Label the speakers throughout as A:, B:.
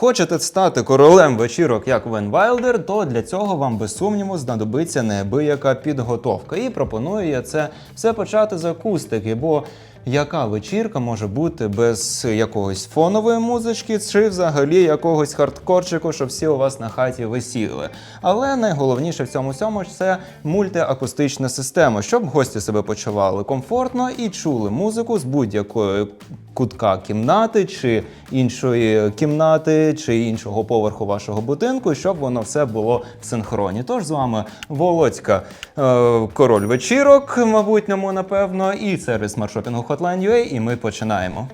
A: Хочете стати королем вечірок, як Вен Вайлдер, то для цього вам без сумніву знадобиться неабияка підготовка. І пропоную я це все почати з акустики, бо яка вечірка може бути без якогось фонової музички чи взагалі якогось хардкорчику, щоб всі у вас на хаті висіли. Але найголовніше в цьому всьому це мультиакустична система, щоб гості себе почували комфортно і чули музику з будь-якої кутка кімнати чи іншої кімнати чи іншого поверху вашого будинку, щоб воно все було в синхроні. Тож з вами Володька, е, король вечірок, мабутньому, напевно, і сервіс смартшопінгу Hotline.ua, і ми починаємо.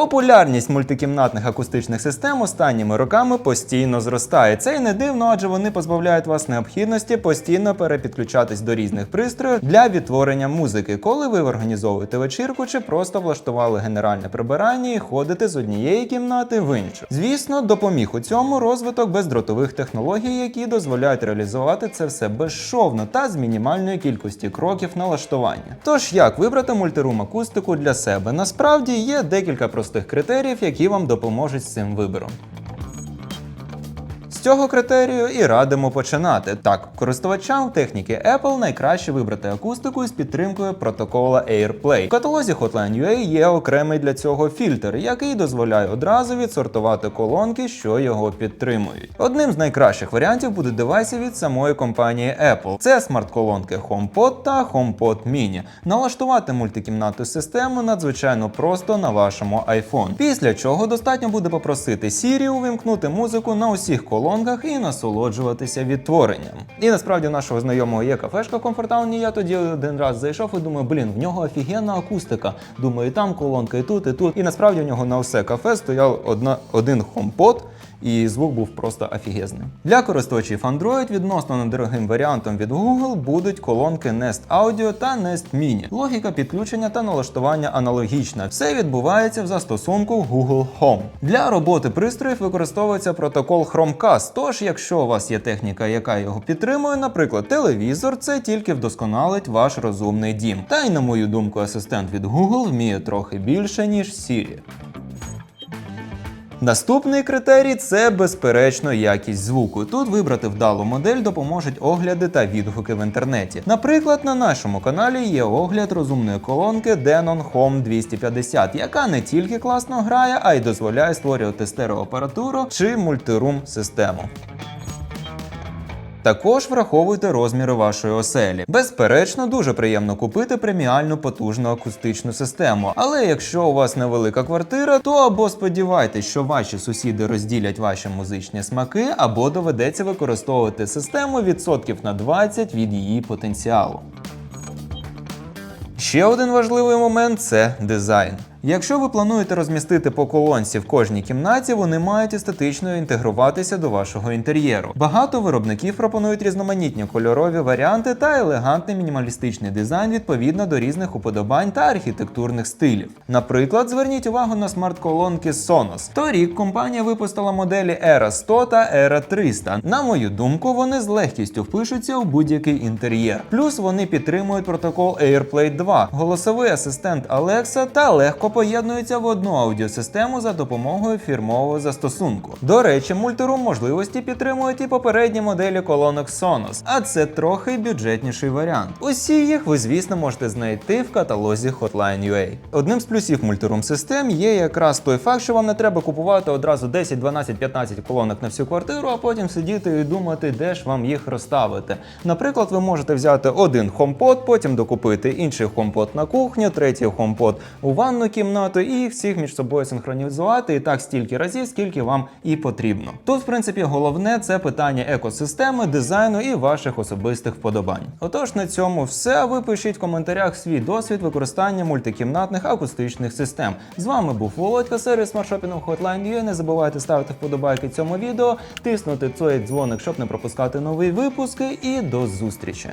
A: Популярність мультикімнатних акустичних систем останніми роками постійно зростає. Це й не дивно, адже вони позбавляють вас необхідності постійно перепідключатись до різних пристроїв для відтворення музики, коли ви організовуєте вечірку чи просто влаштували генеральне прибирання і ходите з однієї кімнати в іншу. Звісно, допоміг у цьому розвиток бездротових технологій, які дозволяють реалізувати це все безшовно та з мінімальної кількості кроків налаштування. Тож як вибрати мультирум акустику для себе? Насправді є декілька простих критеріїв, які вам допоможуть з цим вибором. З цього критерію і радимо починати. Так, користувачам техніки Apple найкраще вибрати акустику з підтримкою протокола AirPlay. В каталозі Hotline.ua є окремий для цього фільтр, який дозволяє одразу відсортувати колонки, що його підтримують. Одним з найкращих варіантів буде девайси від самої компанії Apple. Це смарт-колонки HomePod та HomePod Mini. Налаштувати мультикімнатну систему надзвичайно просто на вашому iPhone. Після чого достатньо буде попросити Siri увімкнути музику на усіх колонках і насолоджуватися відтворенням. І насправді нашого знайомого є кафешка комфортауні. Я тоді один раз зайшов і думаю, блін, в нього офігенна акустика. Думаю, і там колонка, і тут, і тут. І насправді в нього на все кафе стояв одна, один HomePod, і звук був просто офігезний. Для користувачів Android відносно недорогим варіантом від Google будуть колонки Nest Audio та Nest Mini. Логіка підключення та налаштування аналогічна. Все відбувається в застосунку Google Home. Для роботи пристроїв використовується протокол Chromecast. Тож, якщо у вас є техніка, яка його підтримує, наприклад, телевізор, це тільки вдосконалить ваш розумний дім. Та й на мою думку, асистент від Google вміє трохи більше ніж Siri. Наступний критерій це безперечно якість звуку. Тут вибрати вдалу модель допоможуть огляди та відгуки в інтернеті. Наприклад, на нашому каналі є огляд розумної колонки Denon Home 250, яка не тільки класно грає, а й дозволяє створювати стереоапаратуру чи мультирум систему. Також враховуйте розміри вашої оселі. Безперечно, дуже приємно купити преміальну потужну акустичну систему. Але якщо у вас невелика квартира, то або сподівайтесь, що ваші сусіди розділять ваші музичні смаки, або доведеться використовувати систему відсотків на 20 від її потенціалу. Ще один важливий момент це дизайн. Якщо ви плануєте розмістити по колонці в кожній кімнаті, вони мають естетично інтегруватися до вашого інтер'єру. Багато виробників пропонують різноманітні кольорові варіанти та елегантний мінімалістичний дизайн відповідно до різних уподобань та архітектурних стилів. Наприклад, зверніть увагу на смарт-колонки Sonos. Торік компанія випустила моделі Era 100 та Era 300. На мою думку, вони з легкістю впишуться у будь-який інтер'єр. Плюс вони підтримують протокол AirPlay 2, голосовий асистент Alexa та легко поєднуються в одну аудіосистему за допомогою фірмового застосунку. До речі, мультирум можливості підтримують і попередні моделі колонок Sonos, а це трохи бюджетніший варіант. Усі їх ви, звісно, можете знайти в каталозі Hotline.ua. Одним з плюсів мультирум систем є якраз той факт, що вам не треба купувати одразу 10, 12, 15 колонок на всю квартиру, а потім сидіти і думати, де ж вам їх розставити. Наприклад, ви можете взяти один HomePod, потім докупити інший HomePod на кухню, третій HomePod у ванну кімнату і всіх між собою синхронізувати і так стільки разів, скільки вам і потрібно. Тут, в принципі, головне це питання екосистеми, дизайну і ваших особистих вподобань. Отож, на цьому все. Ви пишіть в коментарях свій досвід використання мультикімнатних акустичних систем. З вами був Володька, сервіс смартшопінгу Hotline.ua. Не забувайте ставити вподобайки цьому відео, тиснути цей дзвоник, щоб не пропускати нові випуски. І до зустрічі!